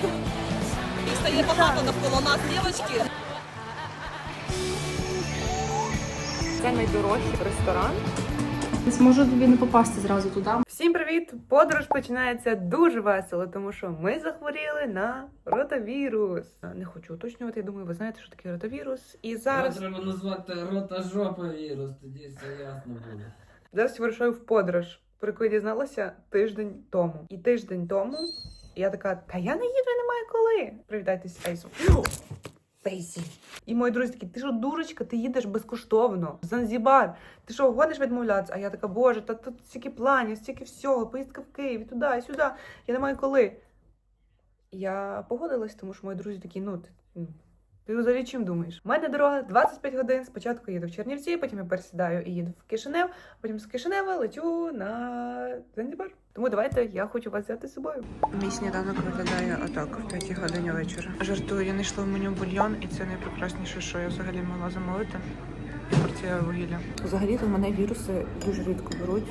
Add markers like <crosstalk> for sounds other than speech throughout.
просто. І стає багато навколо нас, дівчатки. Це найдорожчий ресторан. Зможу тобі не попасти зразу туди. Всім привіт! Подорож починається дуже весело, тому що ми захворіли на ротавірус. Не хочу уточнювати. Я думаю, ви знаєте, що таке ротавірус. І зараз Треба назвати рота жопа вірус, тоді все ясно буде. зараз вирушаю в подорож, про яку я дізналася тиждень тому. І тиждень тому я така: та я не їду, я не маю коли. Привітайтесь, Ейсу. Пейсі. І мої друзі такі, ти що, дурочка, ти їдеш безкоштовно в Занзібар. Ти що, годиш відмовлятися? А я така, боже, та тут стільки планів, стільки всього, поїздка в Київ, і туди, і сюди. Я не маю коли. Я погодилась, тому що мої друзі такі, ну, ти, взагалі чим думаєш? У мене дорога 25 годин. Спочатку їду в Чернівці, потім я пересідаю і їду в Кишинев, потім з Кишинева летю на Занзібар. Тому давайте я хочу вас взяти з собою. Мій сніданок виглядає отак в 3 годині вечора. Жартую, я знайшла в меню бульйон, і це найпрекрасніше, що я взагалі могла замовити. Порція вугілля. Взагалі то мене віруси дуже рідко беруть.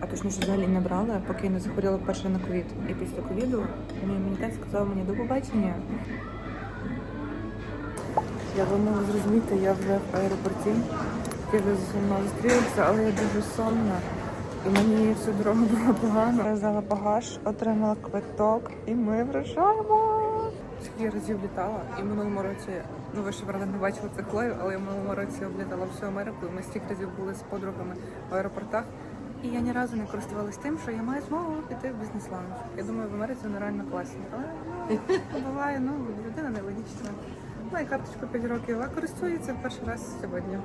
А точніше взагалі не брала, поки я не захворіла вперше на ковід. І після ковіду мій імунітет сказав мені до побачення. Я думала зрозуміти, я вже в аеропорті. Я вже зі мною зустрілася, але я дуже сонна. І мені всю дорогу було погано. Я взяла багаж, отримала квиток, і ми вирушаємо. Скільки разів літала, і в минулому році, ну ви ще правда не бачили це Хлою, але я в минулому році облітала всю Америку. Ми стільки разів були з подругами в аеропортах. І я ні разу не користувалась тим, що я маю змогу піти в бізнес-лаунж. Я думаю, в Америці вони реально класні. Але ну, буває, ну людина нелогічна. Має карточку 5 років, а користується перший раз сьогодні.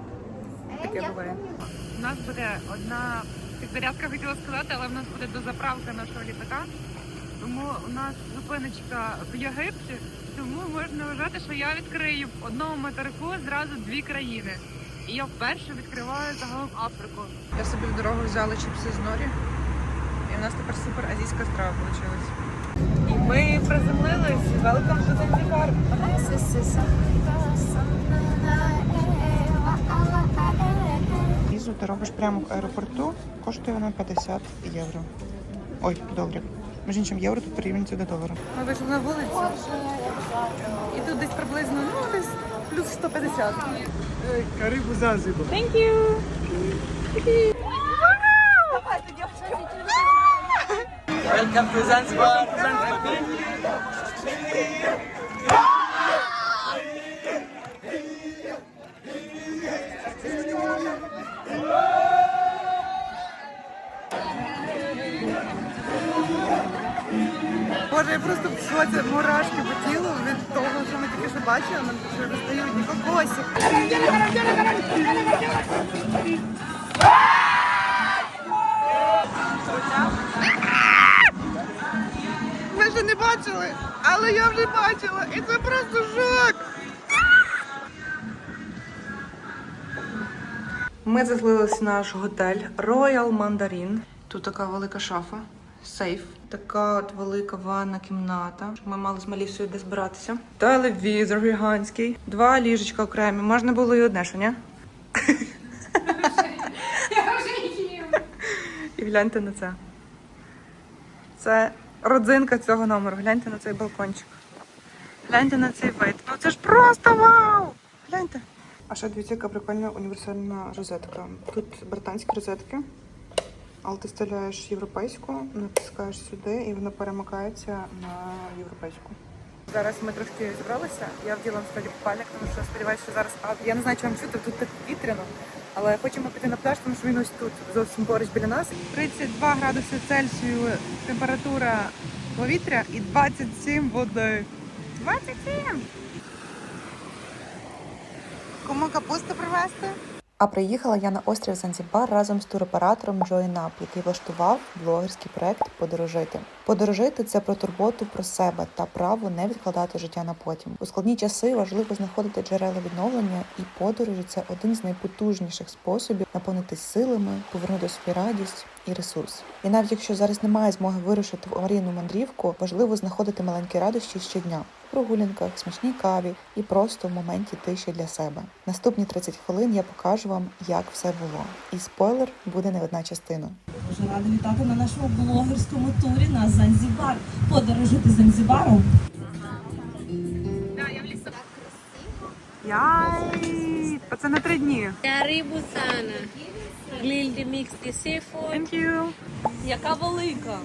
Таке буває. У нас буде одна підзарядка, хотіла сказати, але в нас буде дозаправка нашого літака. Тому у нас зупиночка в Єгипті, тому можна вважати, що я відкрию в одному материку зразу дві країни. І я вперше відкриваю загалом Африку. Я собі в дорогу взяла чіпси з норі, і у нас тепер супер азійська страва вийшла. І ми приземлились. Welcome to Занзибар. Візу ти робиш прямо в аеропорту, коштує вона 50 євро. Ой, доларів. Між іншим, євро тут порівнюється до долара. Ми вийшли на вулицю. І тут десь приблизно, ну, десь плюс 150. Карибу Занзибар. Thank you. Welcome to Zanzibar. Боже, я просто в мурашки по тілу від того, що ми тільки що бачили, нам вже роздають ні кокосик. Ми не бачили, але я вже бачила, і це просто шок. Ми заселилися в наш готель Royal Mandarin. Тут така велика шафа, сейф, така от велика ванна кімната. Ми мали з Малісою де збиратися. Телевізор гігантський, два ліжечка окремі. Можна було і одне, що ні? І гляньте на це. Це родзинка цього номеру. Гляньте на цей балкончик. Гляньте на цей вид. Ну це ж просто вау! Гляньте. А ще дивіться, яка прикольна універсальна розетка. Тут британські розетки, але ти вставляєш європейську, натискаєш сюди і вона перемикається на європейську. Зараз ми трошки зібралися. Я вділа насправді купальник, тому що сподіваюся, що зараз я не знаю, чи вам чути, тут так вітряно. Але хочемо піти на пляж, тому що він ось тут, зовсім поруч біля нас. 32 градуси Цельсію температура повітря і 27 води. 27! Кому капусту привезти? А приїхала я на острів Занзібар разом з туроператором Джоїнап, який влаштував блогерський проект Подорожити. Подорожити це про турботу про себе та право не відкладати життя на потім. У складні часи важливо знаходити джерела відновлення, і подорожі це один з найпотужніших способів наповнитись силами, повернути собі радість і ресурс. І навіть якщо зараз немає змоги вирушити в омрійну мандрівку, важливо знаходити маленькі радощі щодня в прогулянках, смачній каві і просто в моменті тиші для себе. Наступні 30 хвилин я покажу вам, як все було. І спойлер буде не одна частина. Дуже рада вітати на нашому блогерському турі на Занзібар. Подорожити Занзібаром. Яй! Це на три дні. Я рибу сана. Ribusana. Grilled mixed seafood. Thank you. Яка велика.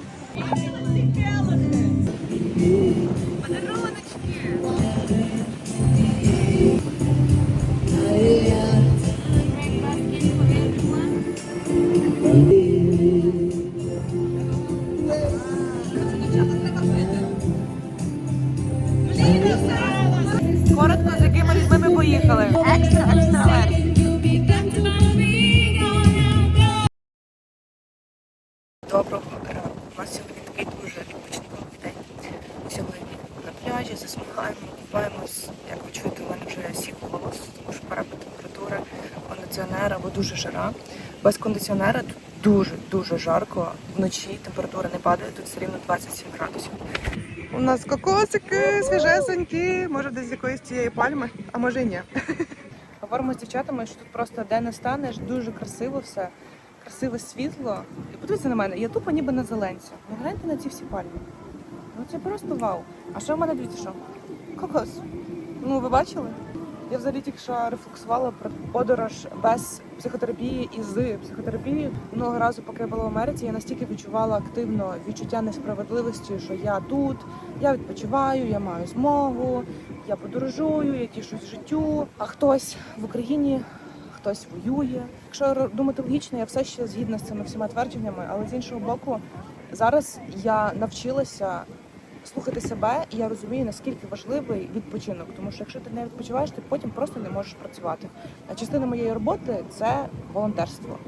Кондиціонера тут дуже-дуже жарко. Вночі температура не падає, тут все рівно 27 градусів. У нас кокосики свіжесенькі, може десь з якоїсь цієї пальми, а може і ні. <laughs> Говоримо з дівчатами, що тут просто де не станеш, дуже красиво все, красиве світло. І подивіться на мене, я тупо ніби на зеленці. Ну гляньте на ці всі пальми. Ну це просто вау. А що в мене дивіться, що? Кокос. Ну ви бачили? Я взагалі тільки що рефлексувала про подорож без психотерапії і з психотерапією. Минулого разу, поки я була в Америці, я настільки відчувала активно відчуття несправедливості, що я тут, я відпочиваю, я маю змогу, я подорожую, я тішусь життю. А хтось в Україні, хтось воює. Якщо думати логічно, я все ще згідна з цими всіма твердженнями, але з іншого боку, зараз я навчилася слухати себе, і я розумію, наскільки важливий відпочинок. Тому що якщо ти не відпочиваєш, ти потім просто не можеш працювати. А частина моєї роботи це волонтерство.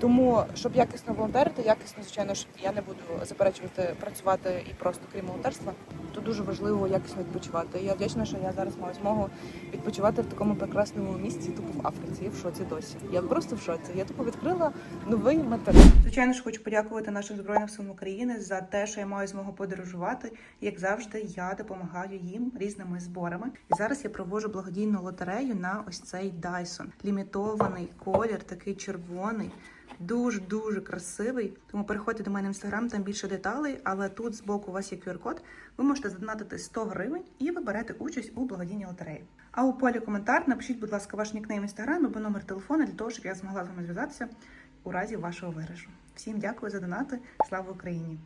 Тому, щоб якісно волонтерити, якісно, звичайно, що я не буду заперечувати працювати і просто крім волонтерства, то дуже важливо якісно відпочивати. І я вдячна, що я зараз маю змогу відпочивати в такому прекрасному місці, тупо в Африці. Я в шоці досі. Я просто в шоці. Я тупо відкрила новий материк. Звичайно ж, хочу подякувати нашим збройним силам України за те, що я маю змогу подорожувати. Як завжди, я допомагаю їм різними зборами. І зараз я проводжу благодійну лотерею на ось цей Dyson. Лімітований колір, такий червоний. Дуже дуже красивий. Тому переходьте до мене в інстаграм, там більше деталей. Але тут збоку у вас є QR-код. Ви можете задонатити 100 гривень і ви берете участь у благодійній лотереї. А у полі коментар напишіть, будь ласка, ваш нікнейм інстаграм або номер телефону для того, щоб я змогла з вами зв'язатися у разі вашого виграшу. Всім дякую за донати. Слава Україні!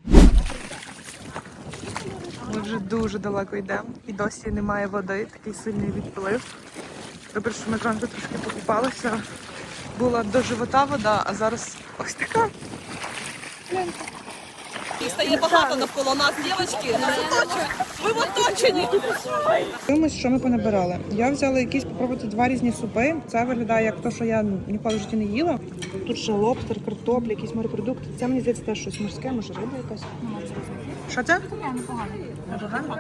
Ми вже дуже далеко йдемо і досі немає води, такий сильний відплив. Добре, що ми зранку трошки покупалися. Була до живота вода, а зараз ось така. І стає багато навколо нас, дівчатки. Нас оточують. Ви в оточенні. Дивимось, що ми понабирали. Я взяла якісь попробувати два різні супи. Це виглядає як те, що я ніколи в житті не їла. Тут ще лобстер, картопля, якісь морепродукти. Це мені здається теж щось морське, може риба якась. Що це? Непогано.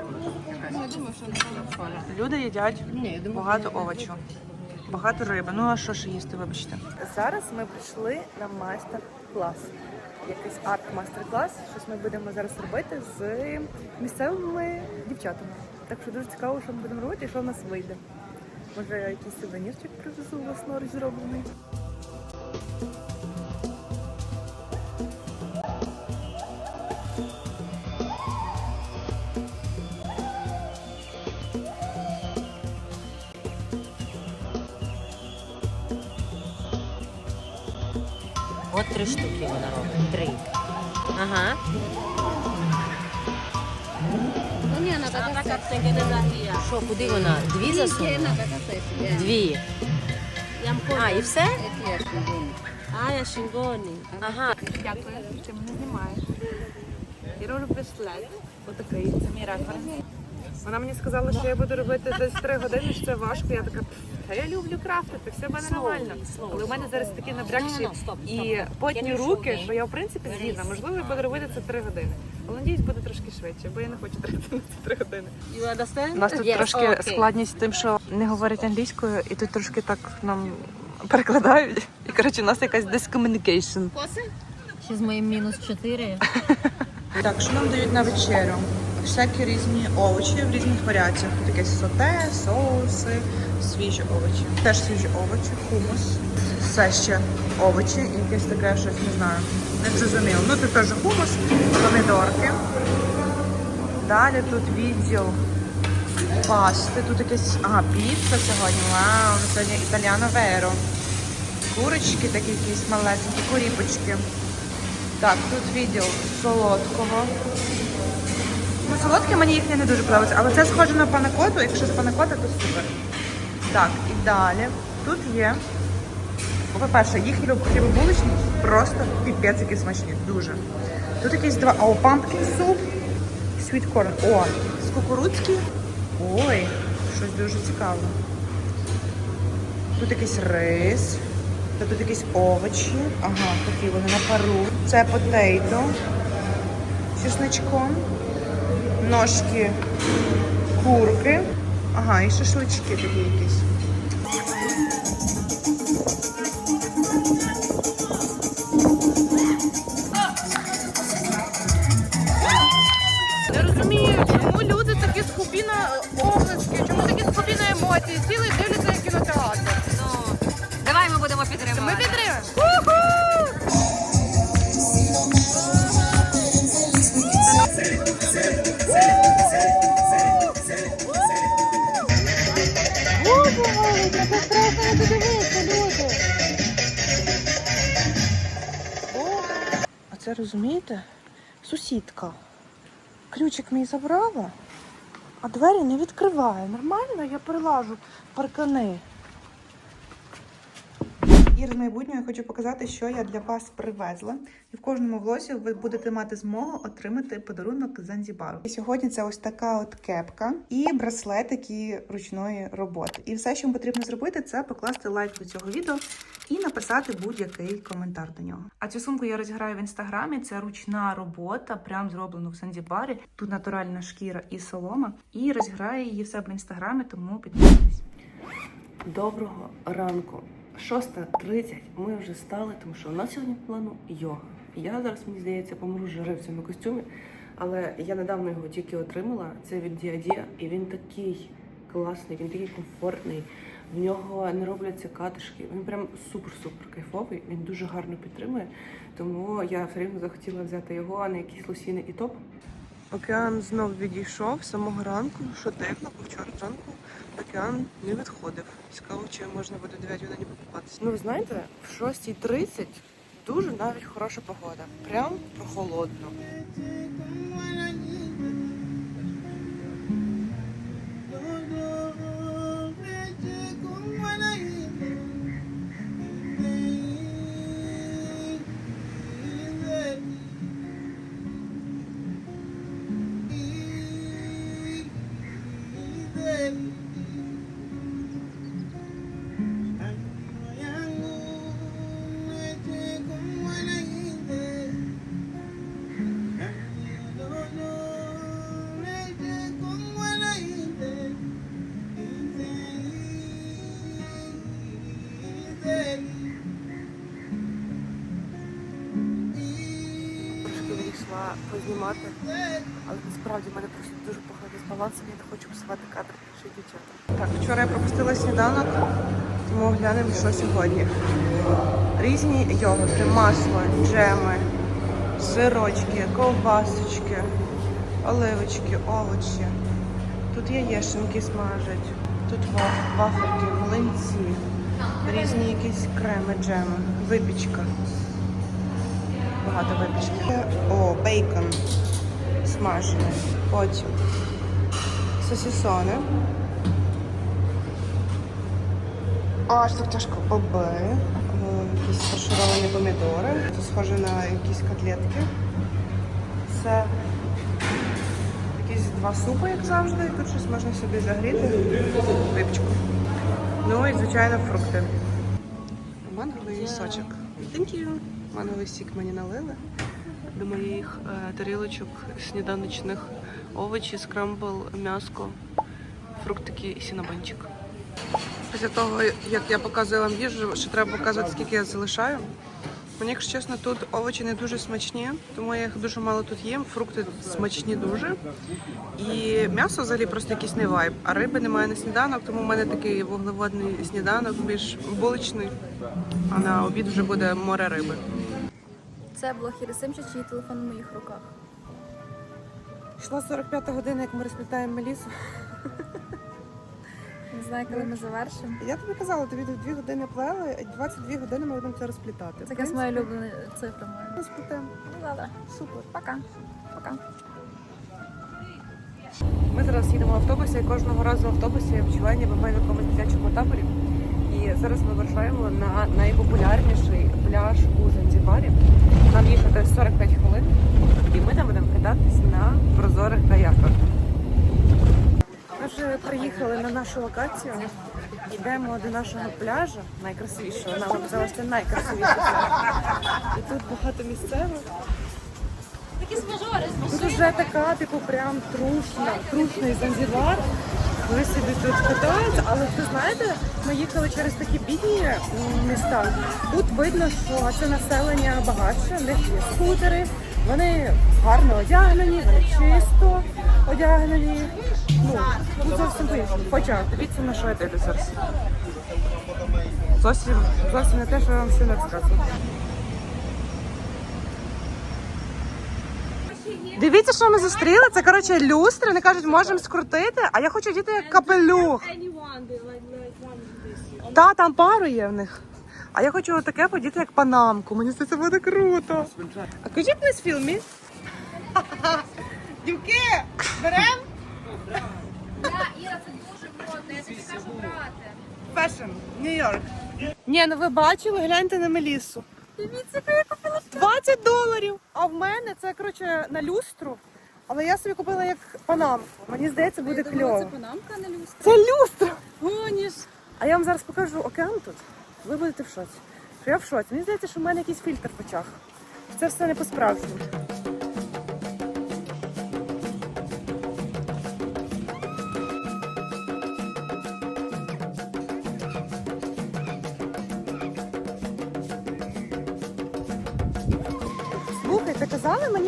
Люди їдять багато овочів, багато риби. Ну а що ж їсти, вибачте. Зараз ми прийшли на майстер-клас. Якийсь арт-майстер-клас. Щось ми будемо зараз робити з місцевими дівчатами. Так що дуже цікаво, що ми будемо робити і що в нас вийде. Може, якийсь сувенірчик привезу власноруч зроблений. От три штуки вона робить. Три. Ага. Що, куди вона? Дві засунула? Дві. А, і все? Ah, ya shingoni. Ага. Дякую, що мене знімаєш. Я роблю браслет. Отакий, це мій референс. Вона мені сказала, що я буду робити десь 3 години, що це важко. Я така, та я люблю крафтити, все в мене нормально. Але у мене зараз такі набрякші і потні руки, що я в принципі згідна. Можливо, я буду робити це 3 години. Але надіюсь, буде трошки швидше, бо я не хочу тратити на це 3 години. У нас тут трошки складність з тим, що не говорять англійською, і тут трошки так нам перекладають. І коротше, у нас якась discommunication. Ще з моїм мінус чотири. <laughs> Так, що нам дають на вечерю? Всякі різні овочі в різних варіаціях. Таке соте, соуси, свіжі овочі. Теж свіжі овочі, хумус. Все ще овочі якесь таке щось, не знаю. Не зрозуміло. Ну тут теж хумус, помідорки. Далі тут відділ Пасти, тут якесь. Ага, піца сьогодні. Вау, сьогодні італіано веро. Курочки такі якісь малесенькі, куріпочки. Так, тут відділ солодкого. Ну, солодке мені їхнє не дуже подобається, але це схоже на панакоту. Якщо з панакота, то супер. Так, і далі. Тут є. По-перше, їх хлібобуличні просто піпець які смачні. Дуже. Тут якісь два. О, pumpkin суп. Corn. О, з кукурудзькі. Ой, щось дуже цікаве. Тут якийсь рис. Тут якісь овочі. Ага, такі вони на пару. Це потейто з чесничком. Ножки курки. Ага, і шашлички такі якісь. Це розумієте? Сусідка. Ключик мій забрала, а двері не відкриває. Нормально, я перелажу паркани. І з майбутнього я хочу показати, що я для вас привезла. І в кожному влозі ви будете мати змогу отримати подарунок з Занзібару. І сьогодні це ось така от кепка і браслетики ручної роботи. І все, що вам потрібно зробити, це покласти лайк до цього відео і написати будь-який коментар до нього. А цю сумку я розіграю в інстаграмі. Це ручна робота, прям зроблена в Занзібарі. Тут натуральна шкіра і солома. І розіграю її в себе в інстаграмі, тому підписуйтесь. Доброго ранку. 6.30 ми вже стали, тому що у нас сьогодні в плану йога. Я зараз, мені здається, помру з жари в цьому костюмі, але я недавно його тільки отримала. Це від Діадія, і він такий класний, він такий комфортний. В нього не робляться катишки. Він прям супер-супер кайфовий. Він дуже гарно підтримує. Тому я все рівно захотіла взяти його, а не якісь лосіни і топ. Океан знов відійшов з самого ранку, що дивно, бо вчора зранку океан не відходив. Цікаво, чи можна буде 9 годині покупатися. Ну, ви знаєте, в 6.30 дуже навіть хороша погода. Прям прохолодно. Познімати, але насправді в мене просто дуже поганий з балансом, я не хочу псувати кадр інших дівчат. Так, вчора я пропустила сніданок, тому глянемо, що сьогодні. Різні йогурти, масло, джеми, сирочки, ковбасочки, оливочки, овочі. Тут яєшеньки смажать, тут ва- вафельки, млинці, різні якісь креми, джеми, випічка. Багато випічки. О, бейкон смажений. Потім сосісони. Аж так тяжко боби. Е, Якісь фаршировані помідори. Це схоже на якісь котлетки. Це якісь два супи, як завжди. Тут щось можна собі загріти. Випічку. Ну і, звичайно, фрукти. Манговий сочок. Thank you. Манговий сік мені налили. До моїх е, тарілочок сніданочних овочі, скрамбл, м'яско, фруктики і сінабончик. Після того, як я показую вам їжу, ще треба показувати, скільки я залишаю. Мені, якщо чесно, тут овочі не дуже смачні, тому я їх дуже мало тут їм. Фрукти смачні дуже. І м'ясо взагалі просто якийсь не вайб. А риби немає на сніданок, тому в мене такий вуглеводний сніданок, більш буличний. А на обід вже буде море риби. Це блог Ірисимча, чиї телефон в моїх руках. Йшла 45 година, як ми розплітаємо Мелісу. Не знаю, коли ми завершимо. Я тобі казала, тобі 2 години плели, і 22 години ми будемо це розплітати. Це якась моя улюблена цифра моя. Розплітаємо. Ну, добре. Супер. Пока. Пока. Ми зараз їдемо в автобусі, і кожного разу в автобусі я відчуваю, ніби ми в якомусь дитячому таборі. І зараз ми вирушаємо на найпопулярніший пляж у Занзібарі. Нам їхати 45 хвилин, і ми там будемо кататись на прозорих каяках. Ми вже приїхали на нашу локацію. Йдемо до нашого пляжу, найкрасивішого. Нам найкрасивіший пляж. І тут багато місцевих. Тут вже така, типу, прям трушна, трушний Занзібар. Вони собі тут катаються, але ви знаєте, ми їхали через такі бідні міста. Тут видно, що це населення багатше, в них є скутери, вони гарно одягнені, вони чисто одягнені. Ну, тут зовсім по-іншому. Хоча, дивіться, на що я дивлюся. Зовсім, зовсім не те, що я вам сьогодні розказувала. Дивіться, що ми зустріли. Це коротше люстри. Вони кажуть, можемо скрутити, а я хочу діти як капелюх. Та, там пару є в них. А я хочу таке подіти як панамку. Мені здається, буде круто. А could you please? Дівки, берем? Іра, це Нью-Йорк. Ні, ну ви бачили, гляньте на Мелісу. Дивіться, яка я купила 20 доларів. А в мене це коротше на люстру. Але я собі купила як панамку. Мені здається, буде кльово. панамка на люстру. Це люстра. Гоніш. А я вам зараз покажу океан тут. Ви будете в шоці. Що я в шоці. Мені здається, що в мене якийсь фільтр в очах. Це все не по-справжньому. Слухайте,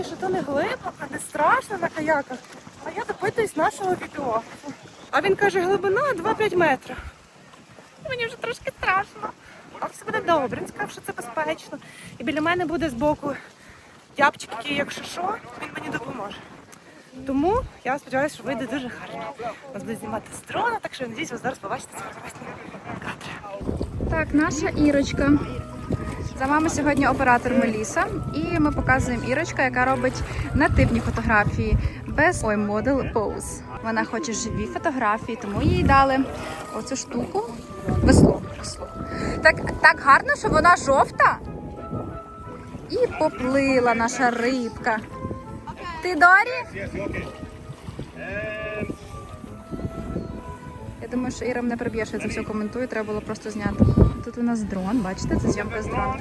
що то не глибоко, не страшно на каяках. А я допитуюсь нашого відео. А він каже, глибина 2-5 метрів. Мені вже трошки страшно. Але все буде добре. Він сказав, що це безпечно. І біля мене буде збоку тяпчик, який, якщо що, він мені допоможе. Тому я сподіваюся, що вийде дуже гарно. Нас буде знімати з дрона, так що надіюсь, ви зараз побачите прекрасні кадри. Так, наша Ірочка. За вами сьогодні оператор Меліса, і ми показуємо Ірочка, яка робить нативні фотографії без ой, модел pose. Вона хоче живі фотографії, тому їй дали оцю штуку. Весло. весло. Так, так гарно, що вона жовта. І поплила наша рибка. Ти Дорі? Думаю, що Іра мене приб'є, що я це все коментую, треба було просто зняти. Тут у нас дрон, бачите, це зйомка з дрона.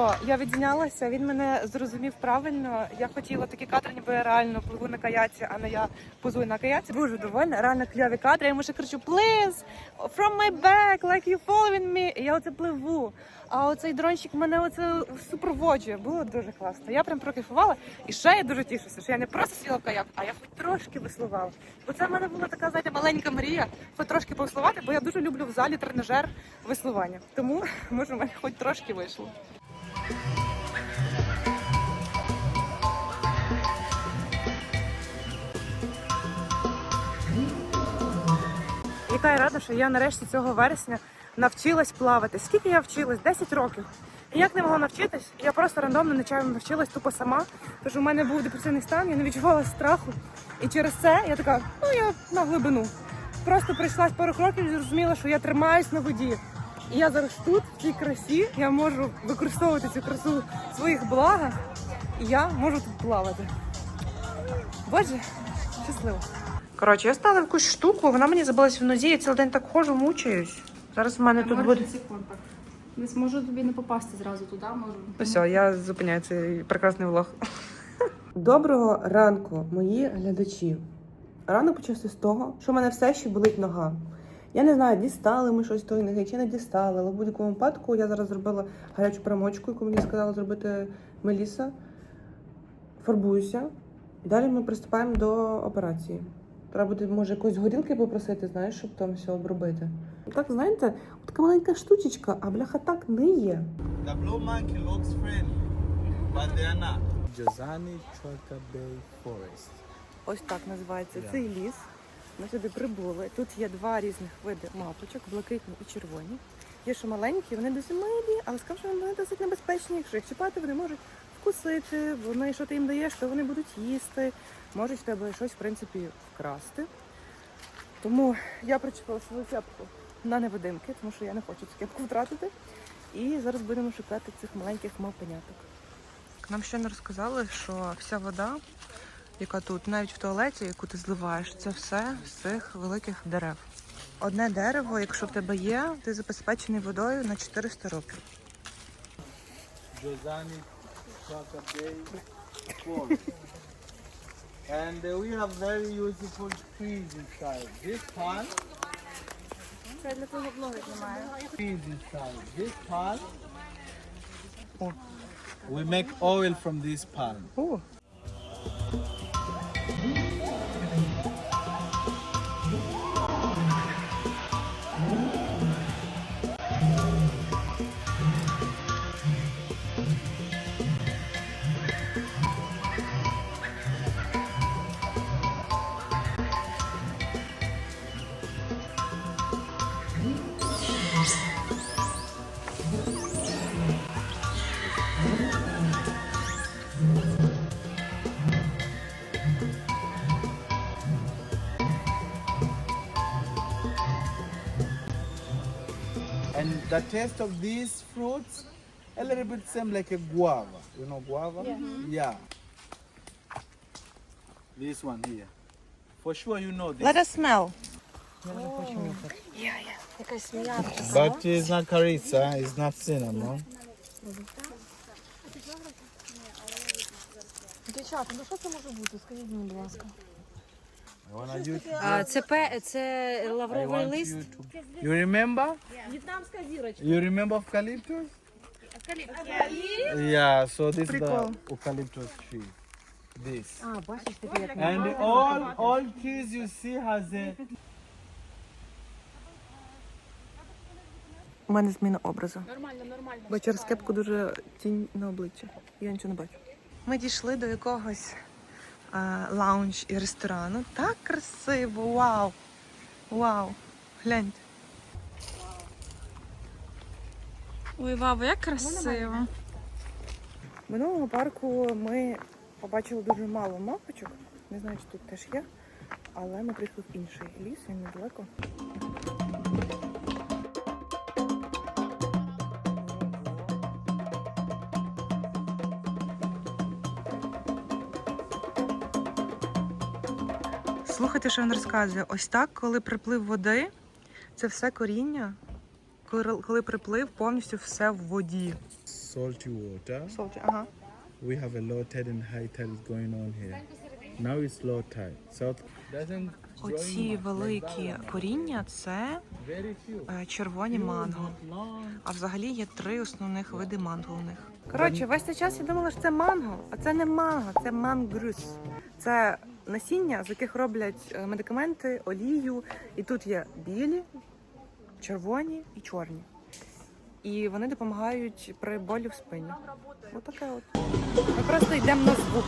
Що, я відзнялася, він мене зрозумів правильно. Я хотіла такі кадри, ніби я реально пливу на каяці, а не я позую на каяці. Дуже довольна, реально кльові кадри. Я йому ще кричу, please, from my back, like you following me. І я оце пливу. А оцей дрончик мене оце супроводжує. Було дуже класно. Я прям прокайфувала. І ще я дуже тішуся, що я не просто сіла в каяк, а я хоч трошки веслувала. Бо це в мене була така, знаєте, маленька мрія, хоч трошки повеслувати, бо я дуже люблю в залі тренажер веслування. Тому може в мене хоч трошки вийшло. Яка я рада, що я нарешті цього вересня навчилась плавати. Скільки я вчилась? 10 років. Ніяк не могла навчитись. Я просто рандомно нечайно навчилась тупо сама. Тож у мене був депресивний стан, я не відчувала страху. І через це я така, ну я на глибину. Просто прийшла пару кроків і зрозуміла, що я тримаюсь на воді. І я зараз тут, в цій красі, я можу використовувати цю красу в своїх благах, і я можу тут плавати. Боже, щасливо. Коротше, я стала в якусь штуку, вона мені забилась в нозі, я цілий день так ходжу, мучаюсь. Зараз в мене тут буде. Не зможу тобі не попасти зразу туди, можу. Все, я зупиняю цей прекрасний влог. <laughs> Доброго ранку, мої глядачі. Ранок почався з того, що в мене все ще болить нога. Я не знаю, дістали ми щось тої ноги чи не дістали, але в будь-якому випадку я зараз зробила гарячу примочку, яку мені сказала зробити Меліса. Фарбуюся. І далі ми приступаємо до операції. Треба буде, може, якоїсь горілки попросити, знаєш, щоб там все обробити. Так, знаєте, така маленька штучечка, а бляха так не є. The blue monkey looks friendly, but they are not. Jozani Bay Forest. Ось так називається цей ліс. Ми сюди прибули. Тут є два різних види мапочок, блакитні і червоні. Є ще маленькі, вони досить милі, але скажу, що вони досить небезпечні. Якщо їх чіпати, вони можуть вкусити, вони, що ти їм даєш, то вони будуть їсти, можуть в тебе щось, в принципі, вкрасти. Тому я причепила свою кепку на невидимки, тому що я не хочу цю кепку втратити. І зараз будемо шукати цих маленьких мавпеняток. Нам ще не розказали, що вся вода, яка тут, навіть в туалеті, яку ти зливаєш, це все з цих великих дерев. Одне дерево, якщо в тебе є, ти забезпечений водою на 400 років. And uh, we have very useful trees inside. This palm. Trees inside. This palm. We make oil from this palm. О, taste of these fruits, a little bit same like a guava. You know guava? Yeah. This one here. For sure you know this. let us smell. But it's not carica, it's not cinnamon. Дівчата, ну що це може бути? Скажіть мені, будь ласка. А, це, пе, це лавровий лист. you to. You remember? You remember eucalyptus? Yeah, so this is the eucalyptus tree. This. А, бачиш, таке як And all all trees you see has a У мене зміна образу. Нормально, нормально. Бо через кепку дуже тінь на обличчя. Я нічого не бачу. Ми дійшли до якогось лаунж і ресторану. Так красиво! Вау! Вау! Гляньте. Ой, баба, як красиво. Минулого парку ми побачили дуже мало мавпочок. Не знаю, чи тут теж є. Але ми прийшли в інший ліс, він недалеко. Слухайте, що він розказує. Ось так, коли приплив води, це все коріння. Коли, коли приплив, повністю все в воді. salty water. Солті, ага. We have a low tide and high tide is going on here. Now it's low tide. South doesn't Оці великі коріння це е, червоні манго. А взагалі є три основних види манго у них. Коротше, весь цей час я думала, що це манго, а це не манго, це мангрус. Це насіння, з яких роблять е, медикаменти, олію. І тут є білі, червоні і чорні. І вони допомагають при болі в спині. Отаке от. Ми просто йдемо на звук.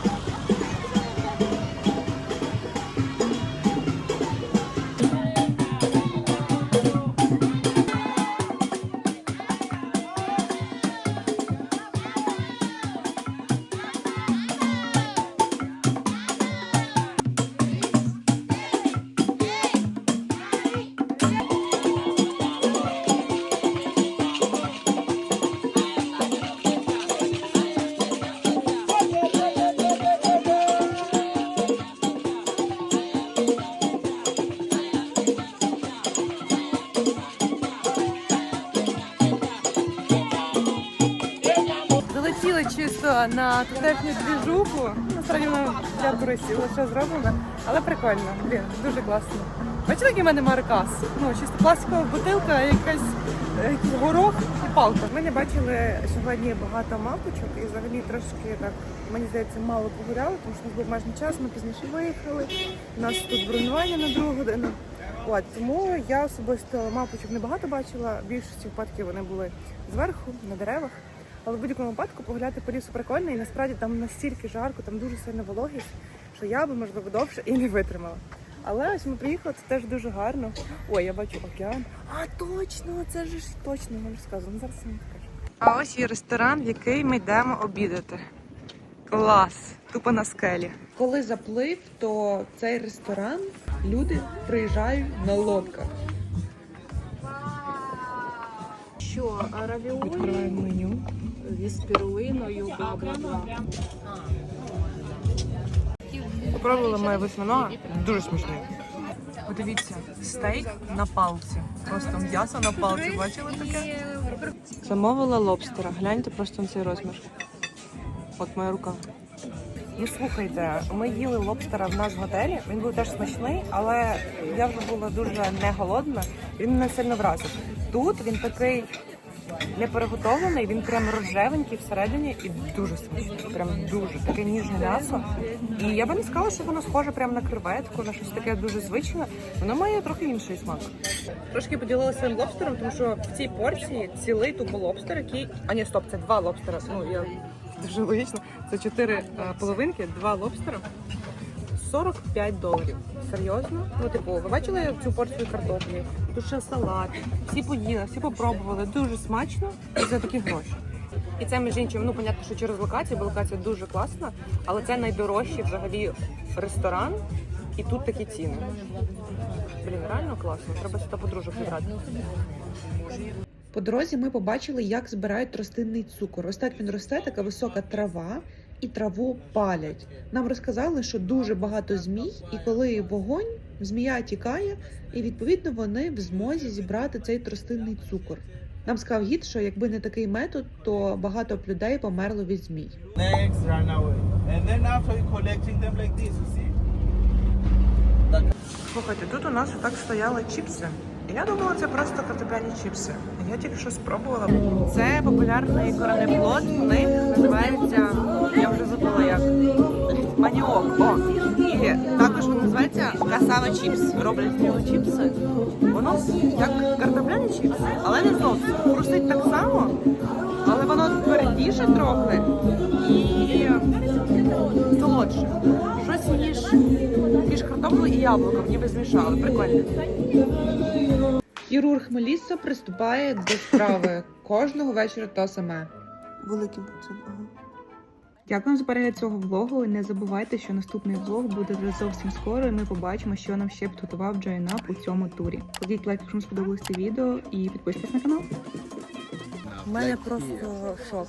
Чисто на тутешню двіжуху. Насправді вона для туристів лише зроблена, але прикольно. Блін, дуже класно. Бачите, який в мене маркас? Ну, чисто пластикова бутилка, якась, е, горох і палка. Ми не бачили сьогодні багато мапочок і взагалі трошки так, мені здається, мало погуляли, тому що був майже час, ми пізніше виїхали. У нас тут бронювання на другу годину. От, тому я особисто мапочок небагато бачила. В більшості випадків вони були зверху, на деревах. Але в будь-якому випадку погуляти по лісу прикольно, і насправді там настільки жарко, там дуже сильна вологість, що я би, можливо, довше і не витримала. Але ось ми приїхали, це теж дуже гарно. Ой, я бачу океан. А точно, це ж точно можу сказати. Ну, зараз я вам покажу. А ось є ресторан, в який ми йдемо обідати. Клас! Тупо на скелі. Коли заплив, то цей ресторан люди приїжджають на лодках. Що, равіолі Відкриваємо меню. з піруїною, бла-бла-бла. Попробувала моє восьмино, дуже смачний. Подивіться, стейк на палці. Просто м'ясо на палці. Бачили таке? Замовила лобстера. Гляньте просто на цей розмір. От моя рука. Ну слухайте, ми їли лобстера в нас в готелі. Він був теж смачний, але я вже була дуже не голодна. Він мене сильно вразив. Тут він такий не переготовлений, він прям рожевенький всередині і дуже смачний. Прям дуже таке ніжне м'ясо. І я би не сказала, що воно схоже прямо на креветку, на щось таке дуже звичне. Воно має трохи інший смак. Трошки поділилася своїм лобстером, тому що в цій порції цілий тупо лобстер, який. А ні, стоп, це два лобстера. Ну я дуже логічно. Це чотири е, половинки, два лобстера. 45 доларів. Серйозно? Ну, типу, ви бачили цю порцію картоплі? Ще салат. Всі поїли, всі попробували. Дуже смачно і за такі гроші. І це між іншим, ну понятно, що через локацію, бо локація дуже класна, але це найдорожчий взагалі ресторан, і тут такі ціни. Блін, реально класно. Треба сюди подружок зібрати. По дорозі ми побачили, як збирають тростинний цукор. Ось так він росте, така висока трава, і траву палять. Нам розказали, що дуже багато змій, і коли вогонь, змія тікає, і відповідно вони в змозі зібрати цей тростинний цукор. Нам сказав гід, що якби не такий метод, то багато б людей померло від змій. Next, run away. And then after collecting them like this, you see? Слухайте, тут у нас отак стояли чіпси. І Я думала, це просто картопляні чіпси. Я тільки що спробувала. Це популярний коренеплод. У них називається, я вже забула як. Маніок. О, і також він називається касава чіпс. Роблять з нього чіпси. Воно як картопляні чіпси, але не зовсім. Хрустить так само, але воно твердіше трохи і солодше. Щось між, між картоплею і яблуком, ніби змішали. Прикольно. Хірург Мелісса приступає до справи кожного вечора то саме. Великим цим. Ага. Дякую за перегляд цього влогу. Не забувайте, що наступний влог буде вже зовсім скоро, і ми побачимо, що нам ще підготував Джайнап у цьому турі. Кладіть лайк, якщо вам сподобалось це відео, і підписуйтесь на канал. У мене просто шок.